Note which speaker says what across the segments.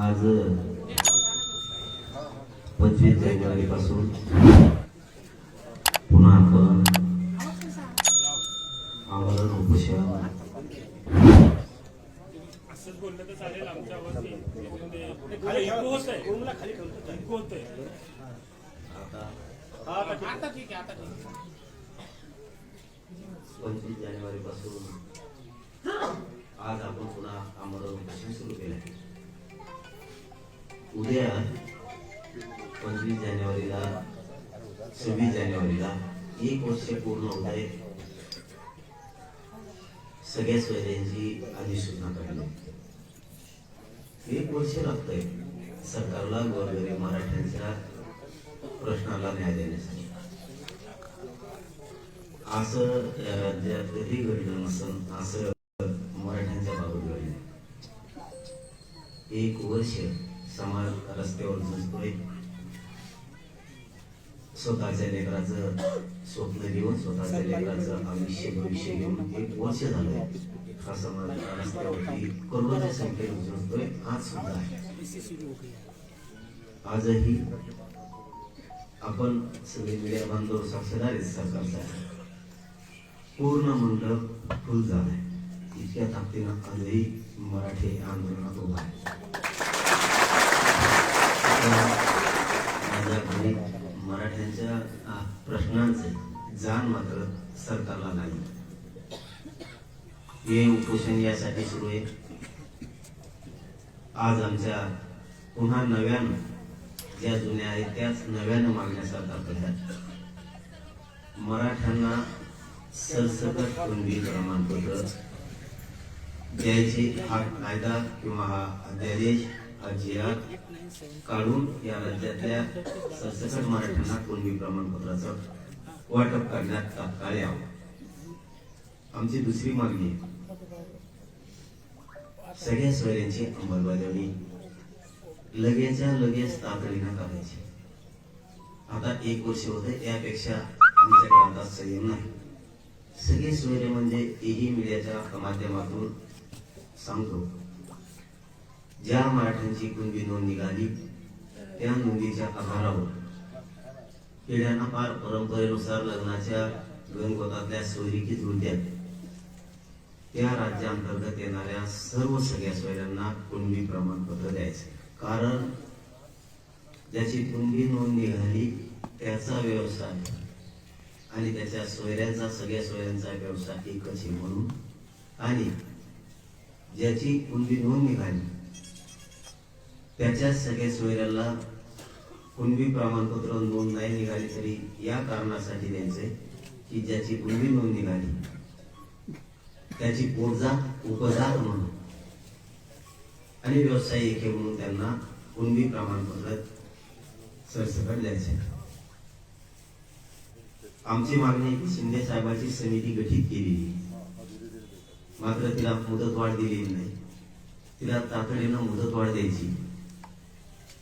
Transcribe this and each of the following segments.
Speaker 1: आज पंचवीस जानेवारी पासून पुन्हा आपण आवरण उपोषण. पंचवीस जानेवारी पासून आज आपण पुन्हा आमरण उपोषण सुरू केलं आहे. उद्या पंचवीस जानेवारीला सव्वीस जानेवारीला एक वर्ष पूर्ण होत आहे. सगळ्या सोयऱ्यांची अधिसूचना काढली. एक वर्ष लागतंय सरकारला गोरगरीब मराठ्यांच्या प्रश्नाला न्याय देण्यासाठी. असं या राज्यात कधी घडलं नसन असं मराठ्यांच्या बाबत घडलं. एक वर्ष समाज रस्त्यावर झुजतोय स्वतःच्या लेकराचं स्वप्न घेऊन स्वतःच्या लेकराचं आयुष्य भविष्य घेऊन एक वर्ष झालंय हा समाज रस्त्यावरती करोडोच्या संख्येने झुजतोय आज सुद्धा आहे. आजही आपण सगळे मीडिया बांधव साक्षीदार सरकारचा पूर्ण मंडप फुल झालाय. इतक्या ताकदीनं आजही मराठी आंदोलनात उभा आहे. माझ्या घरी मराठ्यांच्या प्रश्नांचे जाण मात्र सरकारला नाही. हे उपोषण यासाठी सुरू आहे. आज आमच्या पुन्हा नव्यानं ज्या जुन्या आहेत त्याच नव्यानं मागण्या सरकारकडे आहेत मराठ्यांना सरसकट कुणबी प्रमाणपत्र द्यायचे हा कायदा किंवा हा अध्यादेश हा जिहाद काढून या राज्यातल्या सरसकट मराठ्यांना कुणबी प्रमाणपत्राचं वाटप करण्यात तात्काळ यावं. आमची दुसरी मागणी सगळ्या सोयऱ्यांची अंमलबजावणी लगेचच्या लगेच तातडीनं करायची. आता एक वर्ष होते यापेक्षा आमच्याकडे आता संयम नाही. सगळे सोयरे म्हणजे एही मीडियाच्या माध्यमातून सांगतो. ज्या मराठ्यांची कुणबी नोंद निघाली त्या नोंदीच्या आधारावर पिढ्यांना फार परंपरेनुसार लग्नाच्या गणगोतातल्या सोयरिकी जुळत्यात त्या राज्यांतर्गत येणाऱ्या सर्व सगळ्या सोयऱ्यांना कुणबी प्रमाणपत्र द्यायचे. कारण ज्याची कुणबी नोंद निघाली त्याचा व्यवसाय आणि त्याच्या सोयऱ्यांचा सगळ्या सोयऱ्यांचा व्यवसाय एकच आहे म्हणून. आणि ज्याची कुणबी नोंद निघाली त्याच्या सगळ्या सोयऱ्याला कुणबी प्रमाणपत्र नोंद नाही निघाली तरी या कारणासाठी द्यायचंय की ज्याची कुणबी नोंद निघाली त्याची पोटजात उपजात म्हणून. आणि व्यावसायिक हे म्हणून त्यांना कुणबी प्रमाणपत्र सरसकट द्यायचे. आमची मागणी आहे की शिंदे साहेबांची समिती गठीत केलेली. मात्र तिला मुदतवाढ दिलेली नाही. तिला तातडीनं मुदतवाढ द्यायची.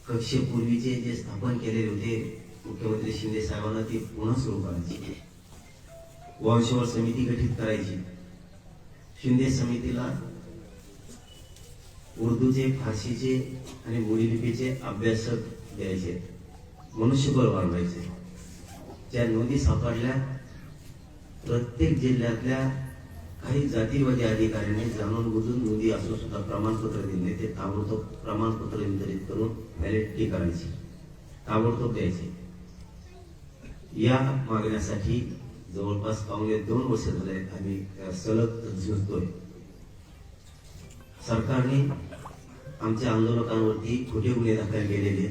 Speaker 1: कक्षेपूर्वीचे जे स्थापन केलेले होते मुख्यमंत्री शिंदे साहेबांना ते पुन्हा सुरू करायची. वंशवर समिती गठीत करायची. शिंदे समितीला उर्दूचे फारसीचे आणि बोलीलिपीचे अभ्यासक द्यायचे. मनुष्यबळ वाढवायचे. ज्या नोंदी सापडल्या प्रत्येक जिल्ह्यातल्या काही जातीवादी अधिकाऱ्यांनी जाणून बुजून मोदी असून सुद्धा प्रमाणपत्र दिले ते ताबडतोब प्रमाणपत्र वितरित करून व्हॅलिडिटी करायची. ताबडतोब द्यायचे. या मागण्यासाठी जवळपास पावणे दोन वर्ष झाले आम्ही सलग झुजतोय. सरकारने आमच्या आंदोलकांवरती खोटे गुन्हे दाखल केलेले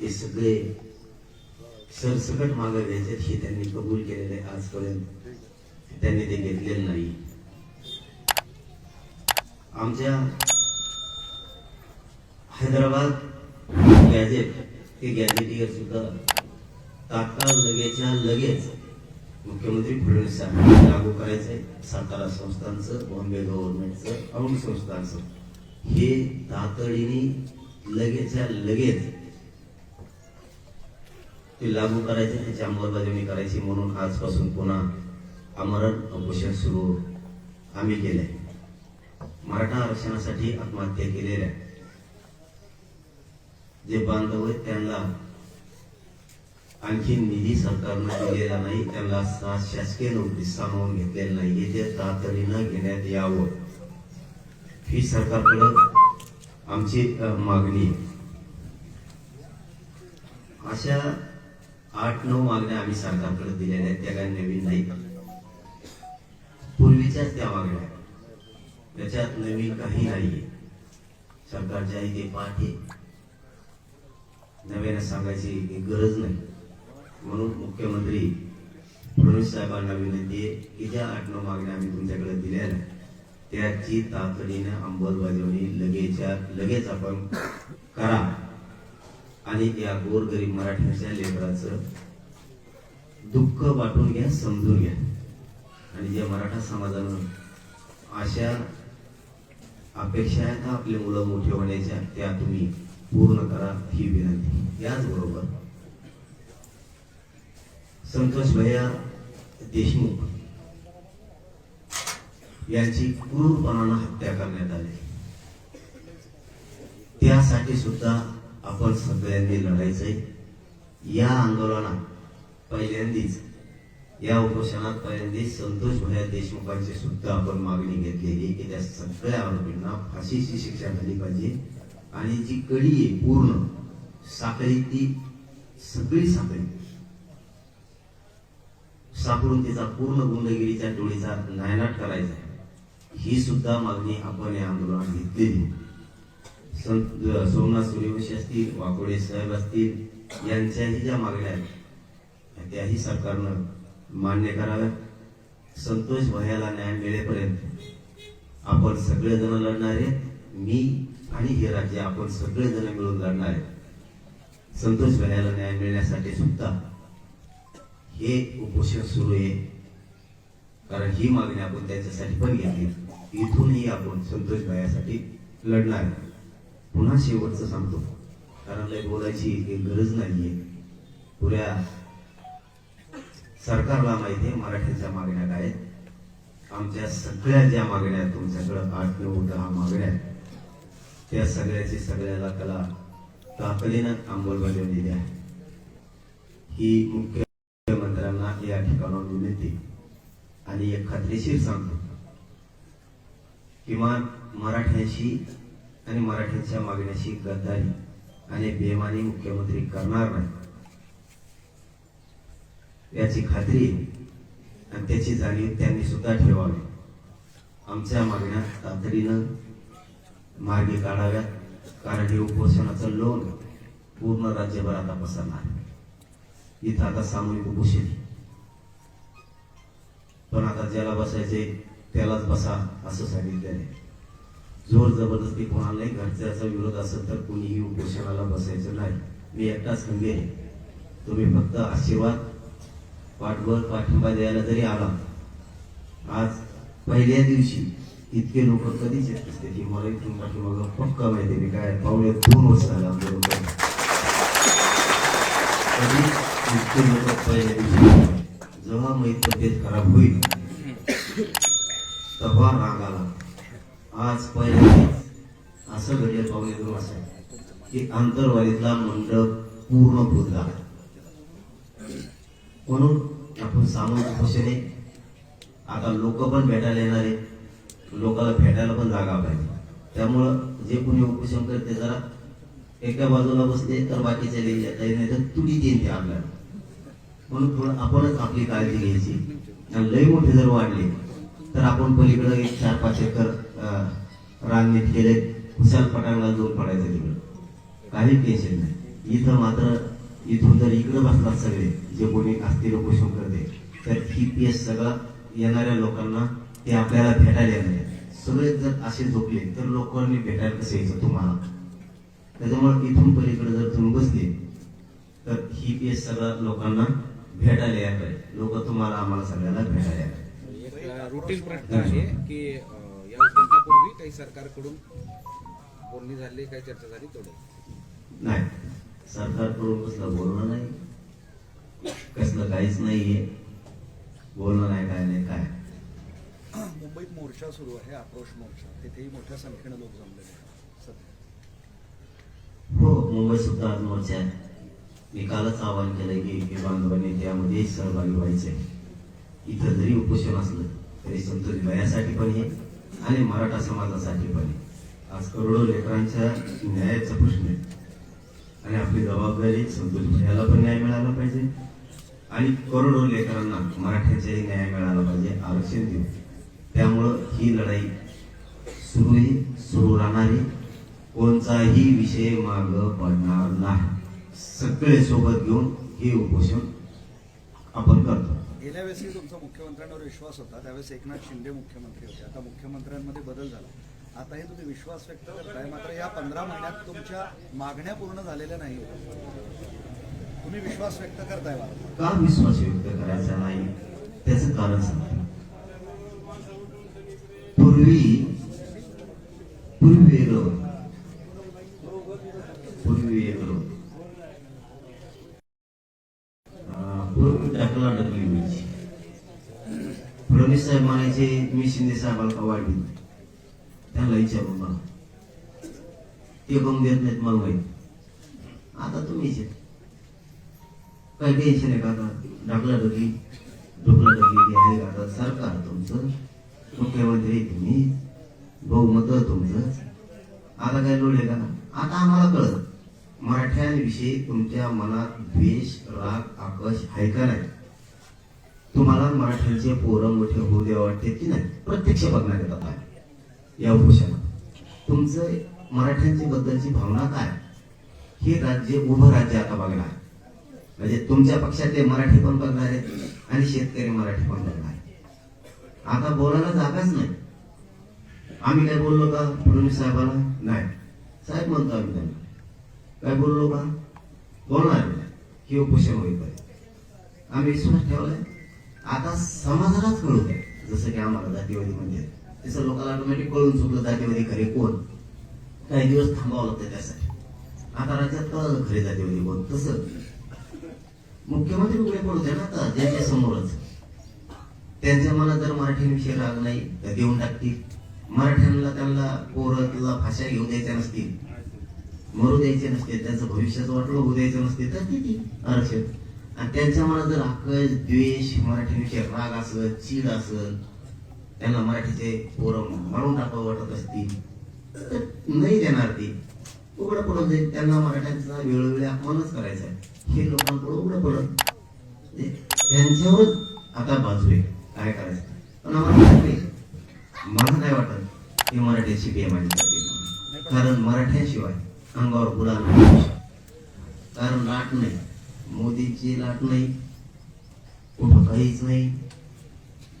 Speaker 1: ते सगळे सरसकट मागे घ्यायचे हे त्यांनी कबूल केलेले आजपर्यंत. त्यांनी ते घेतलेलं नाही. आमच्या हैदराबाद गॅजेट हे गॅजेटियर सुद्धा तात्काळ लगेचच्या लगेच मुख्यमंत्री फडणवीस साहेबांनी लागू करायचंय. सातारा संस्थांचं बॉम्बे गव्हर्नमेंटचं औंध संस्थांचं. हे तातडीने लगेचच्या लगेच ते लागू करायचे त्याची अंमलबजावणी करायची म्हणून आजपासून पुन्हा आमरण उपोषण सुरू आम्ही केलंय. मराठा आरक्षणासाठी आत्महत्या केलेल्या जे बांधव आहेत त्यांना आणखी निधी सरकारनं दिलेला नाही. त्यांना शासकीय नोकरी सामावून घेतलेलं नाही. हे ते तातडीनं घेण्यात यावं ही सरकारकडं आमची मागणी अशा आठ नऊ मागण्या आम्ही सरकारकडे दिलेल्या आहेत. त्या काही नवीन नाही पूर्वीच्याच त्या मागण्या त्याच्यात नवीन काही नाहीये. सरकारच्या इथे पाठ आहे. नव्याने सांगायची गरज नाही. म्हणून मुख्यमंत्री फडणवीस साहेबांना विनंती आहे की ज्या आठ नऊ मागण्या आम्ही तुमच्याकडे दिल्या ना त्याची तातडीने अंमलबजावणी लगेच्या लगेच आपण करा. आणि या गोरगरीब मराठ्यांच्या लेकराचं दुःख वाटून घ्या समजून घ्या. आणि जे मराठा समाजानं अशा अपेक्षा आहेत ना आपले मुलं मोठे होण्याच्या त्या तुम्ही पूर्ण करा ही विनंती. याचबरोबर संतोष भैया देशमुख यांची क्रूरपणानं हत्या करण्यात आली. त्यासाठी सुद्धा आपण सगळ्यांनी लढायचंय. या आंदोलनात पहिल्यांदीच या उपोषणात पहिल्यांदा संतोष भया देशमुखांची सुद्धा आपण मागणी घेतलेली की त्या सगळ्या आरोपींना फाशीची शिक्षा झाली पाहिजे. आणि जी कडी आहे पूर्ण साखळी ती सगळी साखळी. सापडून तिचा पूर्ण गुंडगिरीच्या टोळीचा नायनाट करायचा ही सुद्धा मागणी आपण या आंदोलनात घेतलेली संत सोमनाथ सूर्यवंशी असतील वाकोडे साहेब असतील यांच्याही ज्या मागण्या आहेत त्याही सरकारनं मान्य कराव्यात. संतोष भयाला न्याय मिळेपर्यंत आपण सगळेजण लढणार आहेत मी आणि हे राज्य आपण सगळेजण मिळून लढणार आहेत संतोष भयाला न्याय मिळण्यासाठी सुद्धा हे उपोषण सुरू आहे. कारण ही मागणी आपण त्यांच्यासाठी पण घेतली. इथूनही आपण संतोष भयासाठी लढणार पुन्हा शेवटचं सांगतो. कारण लय बोलायची काही गरज नाहीये. पुऱ्या सरकारला माहिती आहे मराठीच्या मागण्या काय आहेत. आमच्या सगळ्या ज्या मागण्या आहेत तुमच्याकडं आठ नऊ दहा मागण्या आहेत, त्या सगळ्याची सगळ्याला कला तातडीनं अंमलबजावणी द्या ही मुख्यमंत्र्यांना या ठिकाणावर विनंती आणि एक खात्रीशीर सांगतो. किमान मराठ्यांशी आणि मराठ्यांच्या मागण्याशी गद्दारी आणि बेमानी मुख्यमंत्री करणार नाही याची खात्री आणि त्याची जाणीव त्यांनी सुद्धा ठेवावी आमच्या मागण्या तातडीनं मार्गी काढाव्यात. कारण हे उपोषणाचं लोन पूर्ण राज्यभर आता पसरणार इथं आता सामूहिक उपोषण. पण आता ज्याला बसायचे त्यालाच बसा असं सांगितलेलं आहे जोर जबरदस्ती कोणालाही घरच्याचा विरोध असेल तर कुणीही उपोषणाला बसायचं नाही. मी एकटाच खंबीर आहे. तुम्ही फक्त आशीर्वाद पाठवर पाठिंबा द्यायला जरी आला आज पहिल्या दिवशी इतके लोक कधीच येत असते की मला इथून पाठीमागं पक्का माहिती मी काय पावले दोन वर्ष झाले आमच्या कधी इतके लोक पहिल्या दिवशी जेव्हा मी तब्येत खराब होईल तेव्हा राग आला. आज पहिल्या असं घडलं पावले दोन वर्षात की आंतरवाडीतला मंडप पूर्ण फुलला म्हणून आपण सामूहिक उपोषण आता लोक पण भेटायला येणार आहेत लोकांना भेटायला पण जागा पाहिजे. त्यामुळं जे कोणी उपोषण करते जरा एका बाजूला बसले तर बाकीचे नाही तर तुडी देईन ते आपल्याला. म्हणून थोडं आपणच आपली काळजी घ्यायची. आणि लई मोठे जर वाढले तर आपण पलीकडे एक चार पाच एकर अं, केले हुशार पटांगला जोर पडायचं तिकडं. काही टेन्शन नाही. इथं मात्र इथून जर इकडे बसतात सगळे जे कोणी असतील उपोषण करते तर ही पीएस सगळं येणाऱ्या लोकांना ते आपल्याला भेटायला येणार. सगळे जर असे झोपले तर लोकांनी भेटायला कसं यायचं तुम्हाला त्याच्यामुळे इथून पलीकडे जर तुम्ही बसले तर ही पीएस सगळं लोकांना भेटायला यायला पाहिजे लोक तुम्हाला आम्हाला सगळ्याला भेटायला पाहिजे.
Speaker 2: एक रुटीन प्रश्न आहे की या काही सरकारकडून बोलणी झाली काही चर्चा झाली तेवढं
Speaker 1: नाही सरकारकडून कसलं बोलणं नाही. कसलं काहीच नाहीये. बोलणं नाही काय नाही काय
Speaker 3: मुंबईत मोर्चा सुरू आहे आक्रोश मोर्चा. तिथेही मोठ्या संख्येनं लोक जमलेले आहेत सध्या.
Speaker 1: हो मुंबई सुद्धा आज मोर्चा आहे. मी कालच आवाहन केलंय की की बांधवांनी त्यामध्ये सहभागी व्हायचंय. इथं जरी उपोषण असलं तरी संतोष यासाठी पण आहे आणि मराठा समाजासाठी पण आहे. आज करोडो लेकरांच्या न्यायाचा प्रश्न आहे. आणि आपली जबाबदारी संतोष भैयाला पण न्याय मिळाला पाहिजे. आणि करोडो लेकरांना मराठ्याचाही न्याय मिळाला पाहिजे आरक्षण देऊ त्यामुळं ही लढाई सुरू सुरू राहणारी. कोणताही विषय माग पडणार नाही. सगळे सोबत घेऊन हे उपोषण आपण करतो.
Speaker 3: गेल्या वेळेसही तुमचा मुख्यमंत्र्यांवर विश्वास होता त्यावेळेस एकनाथ शिंदे मुख्यमंत्री होते. आता मुख्यमंत्र्यांमध्ये बदल झाला. आताही तुम्ही विश्वास व्यक्त करताय. मात्र या पंधरा महिन्यात तुमच्या मागण्या पूर्ण झालेल्या नाही तुम्ही विश्वास व्यक्त करताय वारंवार.
Speaker 1: का विश्वास व्यक्त करायचा नाही? त्याचं कारण सांगतो पूर्वी पूर्वी वेगळं पूर्वी वेगळं पूर्वी टाकला डकली व्हायची फडणवीस साहेब म्हणायचे मी शिंदे साहेबाला का त्याला विचारून बघा ते बघून देत नाहीत मला माहीत आता तुम्हीच काही टेन्शन आहे का आता? ढकला ढकली ढोकला ढकली आहे का आता? सरकार तुमचं मुख्यमंत्री तुम्ही बहुमत तुमचं. आता काय लोड आहे का? आता आम्हाला कळत मराठ्यांविषयी तुमच्या मनात द्वेष राग आकश आहे का नाही? तुम्हाला मराठ्यांचे पोरं मोठे होऊ द्या वाटते की नाही? प्रत्यक्ष बघण्यात येतात या उपोषणात. तुमचं मराठ्यांची बद्दलची भावना काय? हे राज्य उभं राज्य आता बघणार आहे. म्हणजे तुमच्या पक्षातले मराठी पण बघणार आहेत आणि शेतकरी मराठी पण बघणार आहेत. आता बोलायला जागाच नाही. आम्ही काय बोललो का? फडणवीस साहेबाला? नाही. साहेब म्हणतो आम्ही त्यांना. काय बोललो का? बोलणार नाही हे उपोषण होईल पाहिजे आम्ही विश्वास ठेवलाय. आता समाजालाच कळू द्या. जसं की आम्हाला जातीवादी म्हणजे तसं लोकांना ऑटोमॅटिक कळून चुकलं जातीवादी खरे कोण? काही दिवस थांबावं लागतं त्यासाठी. आता राज्यात कळलं खरे जातीवादी कोण? तसं. मुख्यमंत्री उभे पडू ना आता ज्यांच्या समोरच. त्यांच्या मनात जर मराठीविषयी राग नाही तर देऊन टाकतील. मराठ्यांना त्यांना पोरं किंवा भाषा घेऊ द्यायच्या नसतील. मरू द्यायचे नसते त्यांचं भविष्याचं वाटलं होऊ द्यायचं नसते तर किती? आरक्षण. आणि त्यांच्या मनात जर हक्क द्वेष मराठीविषयी राग असल चीड असल त्यांना मराठीचे पोरं मारून टाकावं वाटत असतील तर नाही देणार ती. उघडं पडत जाईल त्यांना मराठ्यांचा वेळोवेळी अपमानच करायचा आहे. हे लोकांकडे उघडं पडत त्यांच्यावरच आता बाजू आहे. काय करायचं? पण आम्हाला मला काय वाटत की मराठी बेमानी करते कारण मराठ्याशिवाय अंगावर गुलाल कारण लाट नाही. मोदीची लाट नाही. कुठं काहीच नाही.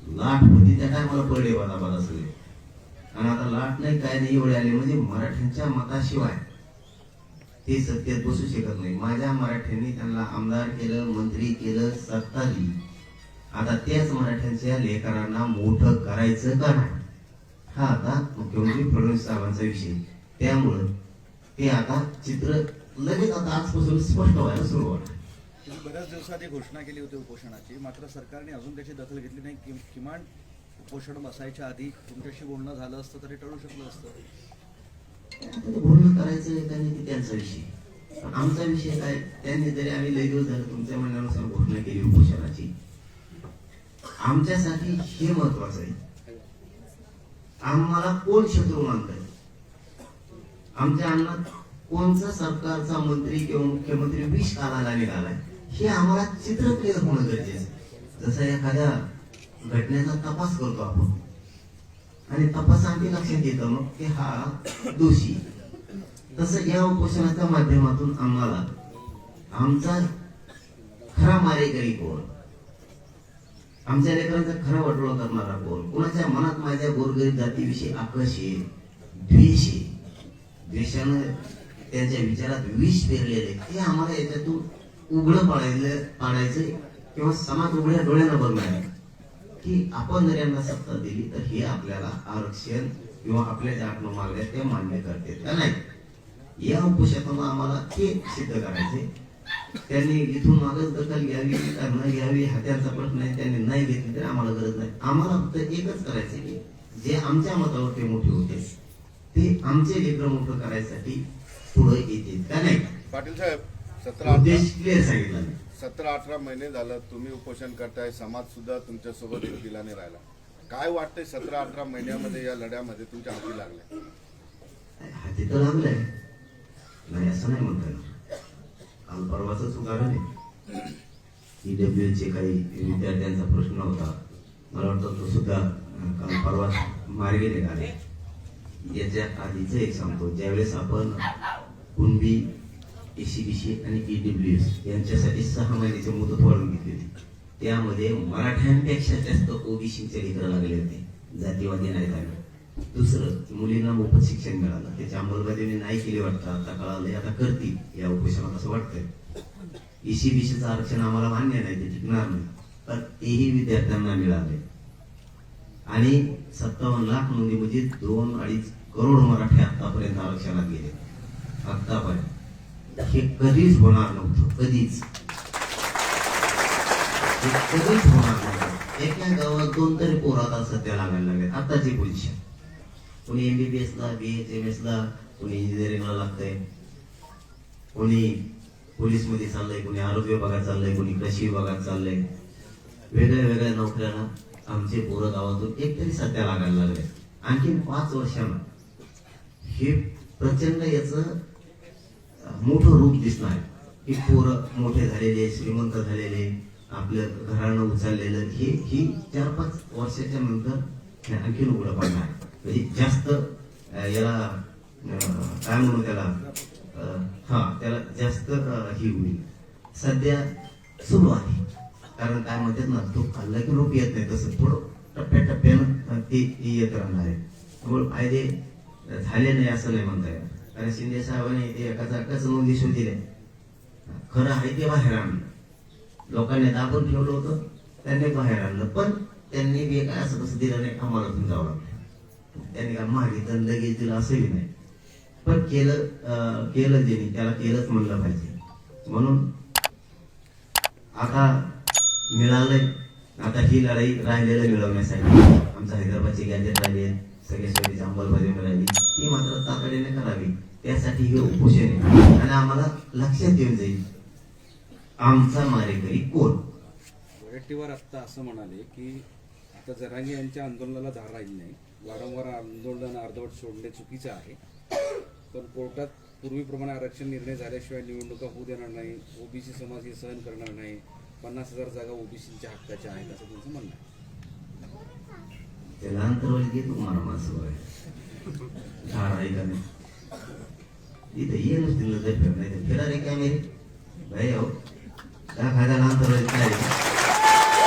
Speaker 1: लाट होती त्या टायमाला पडले बाला बाला सगळे आणि आता लाट नाही काय नाही एवढे आले म्हणजे मराठ्यांच्या मताशिवाय. ते सत्तेत बसू शकत नाही. माझ्या मराठ्यांनी त्यांना आमदार केलं मंत्री केलं सत्ता दिली. आता त्याच मराठ्यांच्या लेकरांना मोठं करायचं का नाही? हा आता मुख्यमंत्री फडणवीस साहेबांचा विषय. त्यामुळं ते आता चित्र लगेच आता आजपासून स्पष्ट व्हायला सुरुवात.
Speaker 3: त्यांनी बऱ्याच दिवसाआधी घोषणा केली होती उपोषणाची. मात्र सरकारने अजून त्याची दखल घेतली नाही. कि- किमान उपोषण बसायच्या आधी तुमच्याशी बोलणं झालं असतं तरी टळू शकलं असतं.
Speaker 1: बोलणं करायचं त्यांनी ते त्यांचा विषय. आमचा विषय काय? त्यांनी जरी आम्ही लय दिवस झालं तुमच्या म्हणण्यानुसार घोषणा केली उपोषणाची. आमच्यासाठी हे महत्वाचं आहे. आम्हाला कोण शत्रू मानतंय? आमच्या अन्नात कोणचा सरकारचा मंत्री किंवा मुख्यमंत्री विष काढायला निघालाय? हे आम्हाला चित्र क्लिअर होणं गरजेचं आहे. जसं एखाद्या घटनेचा तपास करतो आपण. आणि तपास आम्ही लक्षात येतो मग की हा दोषी. तसं या उपोषणाच्या माध्यमातून आम्हाला आमचा खरा मारेकरी कोण? आमच्या लेकरांचा खरा वाटोळा करणारा कोण? कोणाच्या मनात माझ्या गोरगरीब जातीविषयी आकर्ष आहे? द्वेष आहे. द्वेषानं त्याच्या विचारात विष पेरलेले ते आम्हाला याच्यातून उघडं पाडायचं पाडायचं किंवा समाज उघड्या डोळ्यानं बघणार की आपण जर यांना सत्ता दिली तर हे आपल्याला आरक्षण किंवा आपल्या ज्या आपण मागण्या त्या मान्य करते. का नाही? या उपोषणातून आम्हाला ते सिद्ध करायचे. त्यांनी इथून मागच दखल घ्यावी का न घ्यावी हा त्यांचा प्रश्न आहे त्यांनी नाही घेतली तर आम्हाला गरज नाही. आम्हाला फक्त एकच करायचं की जे आमच्या मतावर ते मोठे होते ते आमचे लेकर मोठं करायसाठी पुढे येतील. का नाही?
Speaker 4: पाटील साहेब सतरा
Speaker 1: सांगितला
Speaker 4: सतरा अठरा महिने झालं तुम्ही उपोषण करताय समाज सुद्धा तुमच्यासोबत दिलाने राहिला. काय वाटतंय सतरा अठरा महिन्यामध्ये या लढ्यामध्ये तुमच्या हाती लागल्या?
Speaker 1: हाती तर लागलंय. नाही असं नाही म्हणता काल परवाच उदाहरण आहे ईडब्ल्यू चे काही विद्यार्थ्यांचा प्रश्न होता. मला वाटतं तो सुद्धा काल परवा मार्गी निघाले. याच्या आधीच एक सांगतो. ज्यावेळेस आपण कुणबी एसीबीसी आणि ईडब्ल्यू एस यांच्यासाठी सहा महिन्याची मुदत वाढवून घेतली होती. त्यामध्ये मराठ्यांपेक्षा जास्त ओबीसीचे लेकर लागले होते जातीवादी नाही झाले दुसरं मुलींना मोफत शिक्षण मिळालं. त्याची अंमलबजावणी नाही केली वाटतं. आता कळालं आता करतील. या उपोषणात असं वाटतंय. ईसीबीसीचं आरक्षण आम्हाला मान्य नाही ते टिकणार नाही. पण तेही विद्यार्थ्यांना मिळाले आणि सत्तावन्न लाख नोंदी म्हणजे दोन अडीच करोड मराठी आतापर्यंत आरक्षणात गेले. आतापर्यंत हे कधीच होणार नव्हतं कधीच. हे कधीच होणार नव्हतं. एका गावात दोन तरी पोरात सत्या सध्या लागायला लागले आताची पोझिशन. कोणी एमबीबीएस ला बी एच एम एस ला कोणी इंजिनिअरिंगला लागतंय. कोणी पोलीसमध्ये चाललंय कोणी आरोग्य विभागात चाललंय कोणी कृषी विभागात चाललंय. वेगळ्या वेगळ्या नोकऱ्याला आमचे पोरं गावातून एक तरी सध्या लागायला लागले आणखी पाच वर्षांना हे प्रचंड याचं मोठं रूप दिसणार. की पोरं मोठे झालेले श्रीमंत झालेले आपल्या घरानं उचललेलं हे ही चार पाच वर्षाच्या नंतर आणखी आणखीन उघडं पडणार. म्हणजे जास्त याला काय म्हणू त्याला हा त्याला जास्त ही होईल. सध्या सुरू आहे. कारण काय म्हणतात ना तो खाल्ला की रोप येत नाही तसं थोडं टप्प्याटप्प्यानं ते ते येत राहणार आहे. त्यामुळे फायदे झाले नाही असं नाही म्हणता येणार. कारण शिंदे साहेबांनी ते एकाचा एकाच नोंदी शोध दिल्या खरं आहे ते बाहेर आणलं. लोकांनी दाबून ठेवलं होतं त्यांनी बाहेर आणलं. पण त्यांनी बी काय असं कसं दिलं नाही आम्हाला तुम्ही जावं लागलं. त्यांनी काय मागितलं लगेच दिलं असंही नाही. पण केलं केलं ज्यांनी त्याला केलंच म्हणलं पाहिजे. म्हणून आता मिळालंय. आता ही लढाई राहिलेलं मिळवण्यासाठी. आमच्या हैदराबादची गॅजेट राहिली. आहे सगळ्या सोयीची अंमलबजावणी करावी ती मात्र तातडीने करावी. त्यासाठी हे उपोषण आहे. आणि आम्हाला लक्षात येऊन जाईल. आमचा मारेकरी कोण?
Speaker 2: वैयक्तिकवर आत्ता असं म्हणाले की आता जरांगे यांच्या आंदोलनाला धार राहिली नाही. वारंवार आंदोलन अर्धवट सोडणे चुकीचं आहे. पण कोर्टात पूर्वीप्रमाणे आरक्षण निर्णय झाल्याशिवाय निवडणुका होऊ देणार नाही. ओबीसी समाज हे सहन करणार नाही. पन्नास हजार जागा ओबीसीच्या हक्काच्या आहेत असं तुमचं म्हणणं आहे.
Speaker 1: त्याला अंतरवली घे तुम्हाला माणसं झाड आहे का नाही इथं ये नुसती नजर फिर नाही तर फिरा रे कॅमेरे भाई हो त्या खाद्याला अंतरवली काय रे?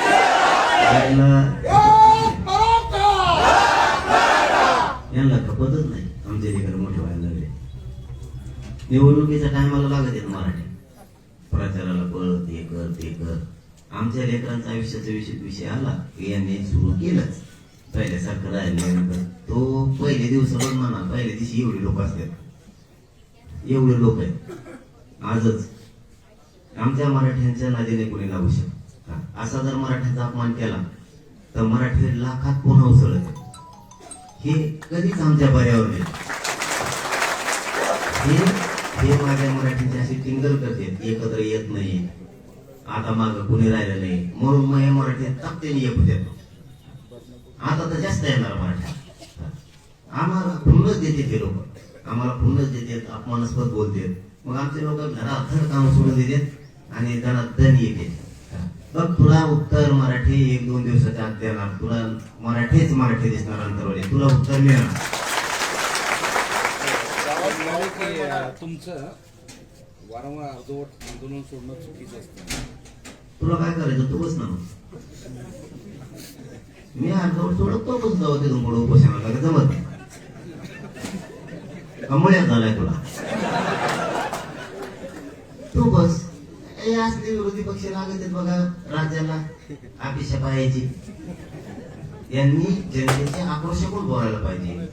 Speaker 1: यांना यांना खपतच नाही आमचे लेकर मोठे व्हायला लागले निवडणुकीच्या टायमाला लागत आहेत मराठी. प्रचाराला बळ ते कर ते कर. आमच्या लेकरांचा आयुष्याचा विषय विषय आला. की यांनी सुरू केलंच. पहिल्यासारखं राहिल्यानंतर तो पहिले दिवस बघ म्हणा पहिल्या दिवशी एवढे लोक असतात. एवढे लोक आहेत. आजच. आमच्या मराठ्यांच्या नादीने कोणी लागू शकत असा जर मराठ्यांचा अपमान केला तर मराठी लाखात पुन्हा उसळत हे कधीच आमच्या पर्यावरण हे हे माझ्या मराठीचे असे टिंगल करते एकत्र येत नाही. आता माग कुणी राहिलं नाही. म्हणून मग हे मराठी ताकदीने येत होते आता तर जास्त येणार मराठी. आम्हाला पूर्णच देते ते लोक. आम्हाला पुन्हाच देतात अपमानास्पद बोलतात. मग आमचे लोक घरात धड काम सोडून देतात आणि घरात धन येते. बघ तुला उत्तर मराठी एक दोन दिवसाच्या आत देणार. तुला मराठीच मराठी दिसणार अंतरवाडी तुला उत्तर मिळणार
Speaker 2: ते म्हणाले की अं, तुमचं वारंवार अर्धवट आंदोलन सोडणं चुकीचं असतं.
Speaker 1: तुला काय करायचं? तू बस ना मी अर्धवट सोडत तो बस जाऊ तिथून पुढे उपोषणाला. का जमत कमळ्या झालाय तुला. तू बस. हे असले विरोधी पक्ष लागत आहेत बघा राज्याला. अपेक्षा पाहायची यांनी जनतेचे आक्रोश पण बोलायला पाहिजे?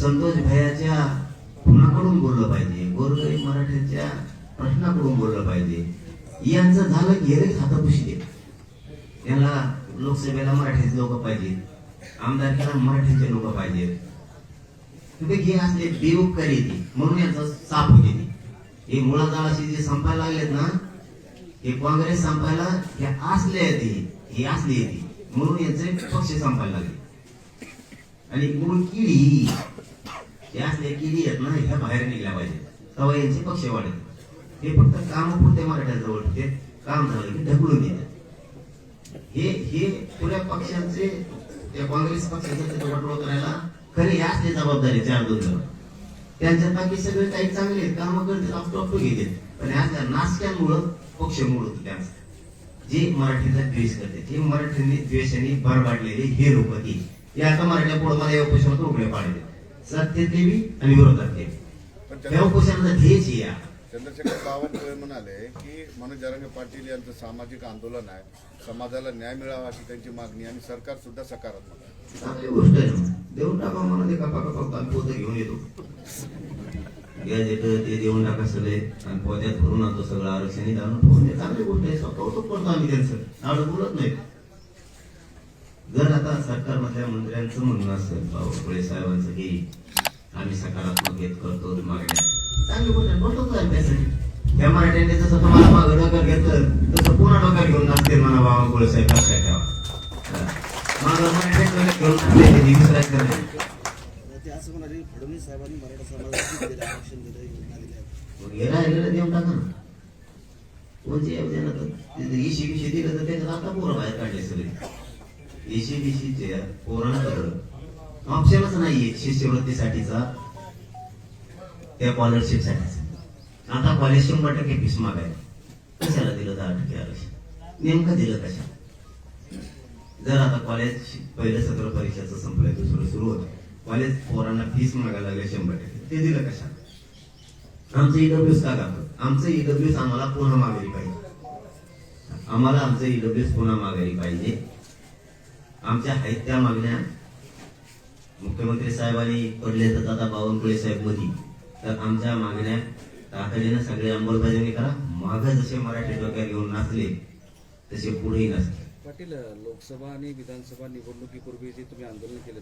Speaker 1: संतोष भैयाच्या कुणाकडून बोललं पाहिजे? गोरगरीब मराठ्यांच्या प्रश्नाकडून बोललं पाहिजे. यांचं झालं गेले हातापुशी दे यांना लोकसभेला मराठीचे लोक पाहिजेत. आमदारकीला मराठीचे लोक पाहिजेत. हे असले बेउपकारी येते म्हणून यांचा साप होते हे मुळाजाळाशी जे संपायला लागलेत ना हे काँग्रेस संपायला हे असले येते हे असले येते म्हणून यांचे पक्ष संपायला लागले. आणि म्हणून किडी या असले किडी आहेत ना ह्या बाहेर निघल्या पाहिजे. तेव्हा यांचे पक्ष वाढत हे फक्त कामपुरते मराठ्याजवळ ते काम झालं की ढकलून देतात. हे हे पुऱ्या पक्षांचे त्या काँग्रेस पक्षाचे तिथं करायला खरे हे असले जबाबदारी चार दोन जण त्यांच्या बाकी सगळे काही चांगले आहेत कामं करतात आपटो घेतात. पण ह्या नाचक्यांमुळं पक्ष मोड होतो त्यांचा जे मराठीचा द्वेष करते हे मराठीने द्वेषाने भरभाडलेले हे लोक ती. हे आता मला या उपोषणातून उघडे पाडले सत्तेतले बी आणि विरोधात
Speaker 4: पण
Speaker 1: त्या उपोषणाचा ध्येयच आहे.
Speaker 4: चंद्रशेखर बावनकुळे म्हणाले की मनोज जरांगे पाटील यांचं सामाजिक आंदोलन आहे. समाजाला न्याय मिळावा अशी त्यांची मागणी आणि सरकार सुद्धा सकारात्मक आहे.
Speaker 1: चांगली गोष्ट आहे. ना. देऊन टाका मला ते कपा कपा आम्ही पोतं घेऊन येतो. गॅजेट ते देऊन टाका सगळे. आणि पोत्यात भरून आणतो सगळं आरक्षण. ठेवून. चांगली गोष्ट आहे. स्वतः कौतुक करतो आम्ही त्यांचं. आवड बोलत नाही जर आता सरकारमधल्या मंत्र्यांचं म्हणणं असेल बावळकुळे साहेबांचं की आम्ही सकारात्मक येत करतो मागण्या चांगली गोष्ट बोलतो त्यासाठी त्या मराठ्यांनी जसं तुम्हाला मागं डोक्यात घेतलं तसं पुन्हा डोक्यात घेऊन नाचते म्हणा बावळकुळे साहेब लक्षात ठेवा. मागं मराठ्यांकडे घेऊन विसरायचं नाही.
Speaker 5: ते असं म्हणाले फडणवीस साहेबांनी मराठा समाजाला दिलं आरक्षण दिलं योजना दिल्या
Speaker 1: मग राहिलेलं देऊन टाका ना. कोणची योजना तर? तिथे इशी बिशी दिलं तर त्याच्यात आता पोरं बाहेर काढले सगळे. इशी बिशीचे पोरांकडं ऑप्शनच नाहीये शिष्यवृत्तीसाठीचा त्या स्कॉलरशिप साठीचा आता कॉलेज म्हटलं की फीस मागायला कशाला दिलं दहा टक्के आरक्षण? नेमकं दिलं कशा जर आता कॉलेज पहिलं सत्र परीक्षाचं संपलं दुसरं सुरू होतं. कॉलेज पोरांना फीस मागायला लागले शंभर टक्के. ते दिलं कशा आमचं ईडब्ल्यूस का करतो आमचं ईडब्ल्यूस आम्हाला पुन्हा मागायला पाहिजे. आम्हाला आमचं ईडब्ल्यूस पुन्हा मागायला पाहिजे. आमच्या आहेत त्या मागण्या मुख्यमंत्री साहेबांनी पडले तर आता बावनकुळे साहेब मोदी. तर आमच्या मागण्या तातडीनं सगळे अंमलबजावणी करा. माग जसे मराठी डोक्यात घेऊन नाचले तसे पुढेही नसले
Speaker 2: पाटील लोकसभा आणि विधानसभा निवडणुकीपूर्वी जे तुम्ही आंदोलन केलं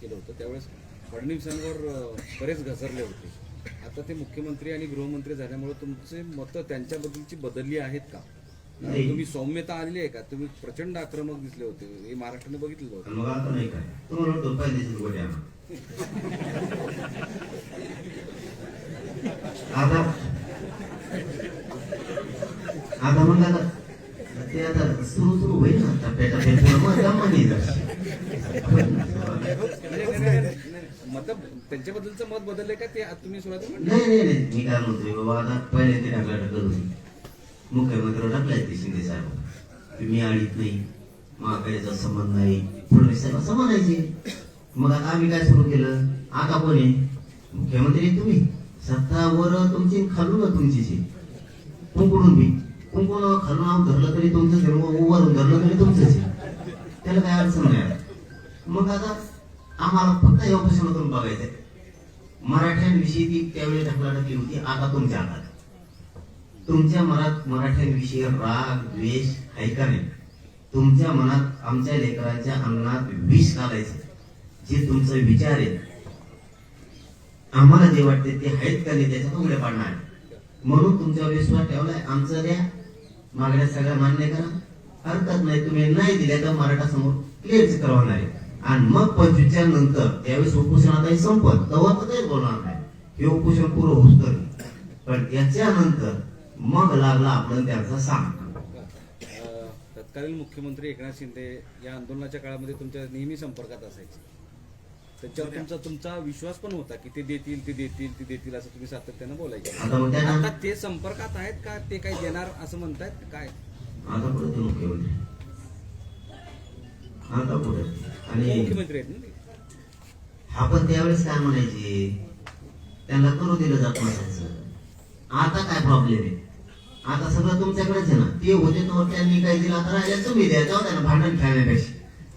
Speaker 2: केलं होतं त्यावेळेस फडणवीसांवर बरेच घसरले होते. आता ते मुख्यमंत्री आणि गृहमंत्री झाल्यामुळे तुमचे मतं त्यांच्याबद्दलची बदलली आहेत का?
Speaker 1: नाही.
Speaker 2: तुम्ही सौम्यता आलेली आहे का? तुम्ही प्रचंड आक्रमक दिसले होते. हे महाराष्ट्राने बघितलं होतं.
Speaker 1: मग आता नाही काय? आम्हाला. आता आता मग आता ते आता सुरू सुरू होईल ना. टप्प्या टप्प्यात मग जमा नाही जरा.
Speaker 2: मत त्यांच्याबद्दलचं मत बदललंय का ते? तुम्ही सुरुवात
Speaker 1: नाही नाही नाही. मी काय म्हणतोय बाबा आता पहिले ते टाकला टाकत होती मुख्यमंत्री टाकलाय ते शिंदे साहेब. तुम्ही आडीत नाही महाकाळीचा संबंध नाही. फडणवीस साहेब समजायचे. मग आता आम्ही काय सुरू केलं? आता कोण आहे? मुख्यमंत्री तुम्ही. सत्तावर तुमची खालून तुमची आहे. कुंकुडून बी. कुंकुण खालून आम धरलं तरी तुमचं धर्म उभारून वरून धरलं तरी तुमचंच त्याला काय अडचण नाही मग आता आम्हाला फक्त या उपोषणातून बघायचंय. मराठ्यांविषयी ती त्यावेळी ढकलाढकली होती. आता तुमच्या हातात. तुमच्या मनात मराठ्यांविषयी राग द्वेष आहे का नाही? तुमच्या मनात आमच्या लेकरांच्या अन्नात विष घालायचं. जे तुमचा विचार आहे. आम्हाला जे वाटते ते आहेत का नाही त्याच्या उघड्या पाडणार. म्हणून तुमच्यावर विश्वास ठेवलाय. आमचं द्या. मागण्या सगळ्या मान्य करा. हरकत नाही. तुम्ही नाही दिल्या तर मराठा समोर क्लिअरच करवणार आहे. आणि मग पंचवीसच्या नंतर त्यावेळेस उपोषण आता संपत. तेव्हा तर काहीच बोलणार नाही. हे उपोषण पूर्ण होत पण याच्यानंतर मग लागला आपण त्यांचा
Speaker 2: अं, तत्कालीन मुख्यमंत्री एकनाथ शिंदे या आंदोलनाच्या काळामध्ये तुमच्या नेहमी संपर्कात असायचे. त्याच्यावर तुमचा तुमचा विश्वास पण होता की ते देतील ते देतील ते देतील असं तुम्ही सातत्यानं बोलायचे.
Speaker 1: आता
Speaker 2: ते संपर्कात आहेत का? ते काही देणार असं म्हणतायत काय?
Speaker 1: आता पुढे मुख्यमंत्री? आता पुढे आणि
Speaker 2: मुख्यमंत्री आहेत ना?
Speaker 1: हा पण त्यावेळेस काय म्हणायचे? त्यांना करू दिलं जात नसायचं. आता काय प्रॉब्लेम आहे? आता सगळं तुमच्याकडेच आहे ना. ते होते तर त्यांनी काही दिलं आता राहिल्या तुम्ही द्या. जाऊ त्यांना भांडण खेळण्यापेक्षा.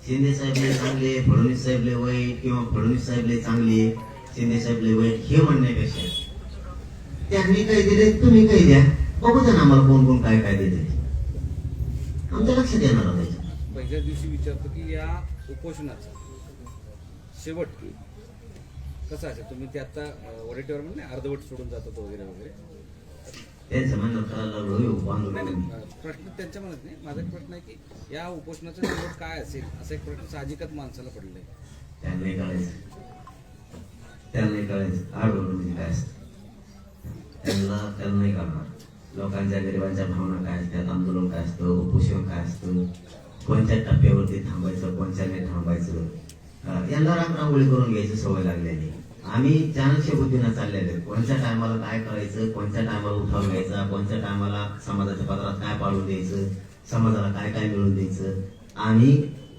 Speaker 1: शिंदे साहेबले चांगले फडणवीस साहेबले वाईट किंवा फडणवीस साहेबले चांगले शिंदे साहेबले वाईट हे म्हणण्यापेक्षा. त्यांनी काही दिले तुम्ही काही द्या. बघू द्या ना आम्हाला कोण कोण काय काय दिले. आमच्या लक्षात येणार आहे
Speaker 2: पहिल्या दिवशी विचारतो की या उपोषणाचा शेवट कसं असेल तुम्ही ते आता वडेटीवर म्हणजे अर्धवट सोडून जातात वगैरे वगैरे.
Speaker 1: हो,
Speaker 2: नाही,
Speaker 1: तुम्ही.
Speaker 2: नाही, प्रश्न त्यांच्या मनात नाही. माझा एक प्रश्न आहे की या उपोषणाचा शेवट काय असेल? असा एक प्रश्न साहजिकच माणसाला पडलाय.
Speaker 1: त्यांना कळायचं त्यांना कळायचं म्हणजे काय असतं? त्यांना त्यांना नाही कळणार. लोकांच्या गरिबांच्या भावना काय असतात? आंदोलन काय असतं? उपोषण काय असतं? कोणत्या टप्प्यावरती थांबायचं? कोणत्या नाही थांबायचं? रांग रांगोळी करून घ्यायची सवय लागलेली. आम्ही चाणक्य बुद्धीनं चाललेले. कोणत्या टायमाला काय करायचं कोणत्या टायमाला उठाव घ्यायचा कोणत्या टायमाला समाजाच्या पत्रात काय पाळून द्यायचं समाजाला काय काय मिळवून द्यायचं आम्ही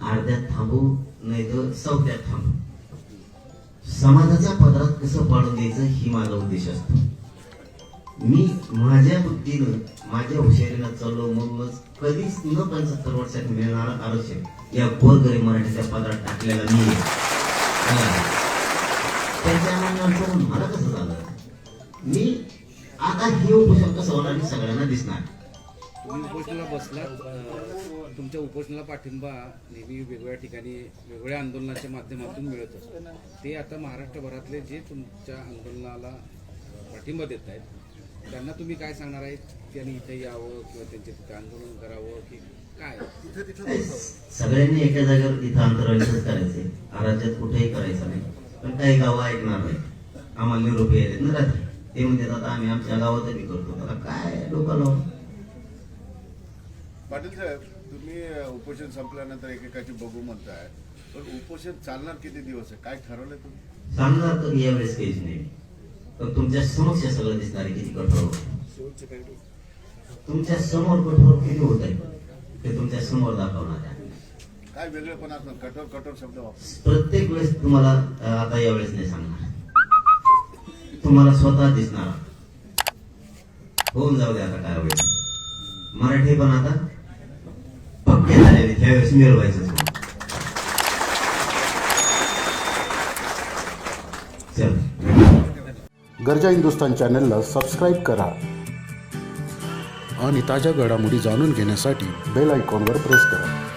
Speaker 1: अर्ध्यात थांबू नाही तर चौथ्यात थांबू. समाजाच्या पदरात कसं पाडून द्यायचं ही माझा उद्देश असतो. मी माझ्या बुद्धीनं माझ्या हुशारीनं चाललो म्हणूनच कधीच न पंच्याहत्तर वर्षात मिळणारा आरक्षण या गोरगरीब मराठीच्या पदरात टाकलेला मी मला कसं झालं मी आता हे उपोषण कसं होणार सगळ्यांना दिसणार.
Speaker 2: तुम्ही उपोषणाला बसलात अं, तुमच्या उपोषणाला पाठिंबा नेहमी वेगवेगळ्या ठिकाणी वेगवेगळ्या आंदोलनाच्या माध्यमातून मिळत असतो. ते आता महाराष्ट्रभरातले जे तुमच्या आंदोलनाला पाठिंबा देत आहेत त्यांना तुम्ही काय सांगणार आहे त्यांनी इथे यावं किंवा त्यांचे तिथे आंदोलन करावं की काय?
Speaker 3: तिथे तिथे
Speaker 1: सगळ्यांनी एका जागेवर इथं अंतराळीच करायचंय राज्यात कुठेही करायचं नाही. पण काही गावं ऐकणार नाही आम्हाला निरोप येतात ना रात्री. ते म्हणतात आता आम्ही आमच्या गावात बी करतो. आता काय लोकांना
Speaker 4: पाटील साहेब तुम्ही उपोषण संपल्यानंतर एकेकाची बघू म्हणताय पण उपोषण चालणार किती दिवस आहे? काय ठरवलंय तुम्ही?
Speaker 1: सांगणार तर यावेळेस काहीच नाही. पण तुमच्या समक्ष सगळं दिसणार आहे किती कठोर. तुमच्यासमोर कठोर किती होत आहे ते तुमच्यासमोर दाखवणार आहे.
Speaker 4: काय वेगळेपण असणार कठोर कठोर शब्द
Speaker 1: प्रत्येक वेळेस तुम्हाला आता यावेळेस नाही सांगणार. तुम्हाला स्वतः दिसणार होऊन जाऊ दे आता काय वेळ मराठी पण आता पक्के झालेले त्यावेळेस मिळवायचं चल.
Speaker 6: गरजा हिंदुस्तान चॅनलला सबस्क्राईब करा
Speaker 7: आणि ताज्या घडामोडी जाणून घेण्यासाठी
Speaker 6: बेल आयकॉनवर प्रेस करा.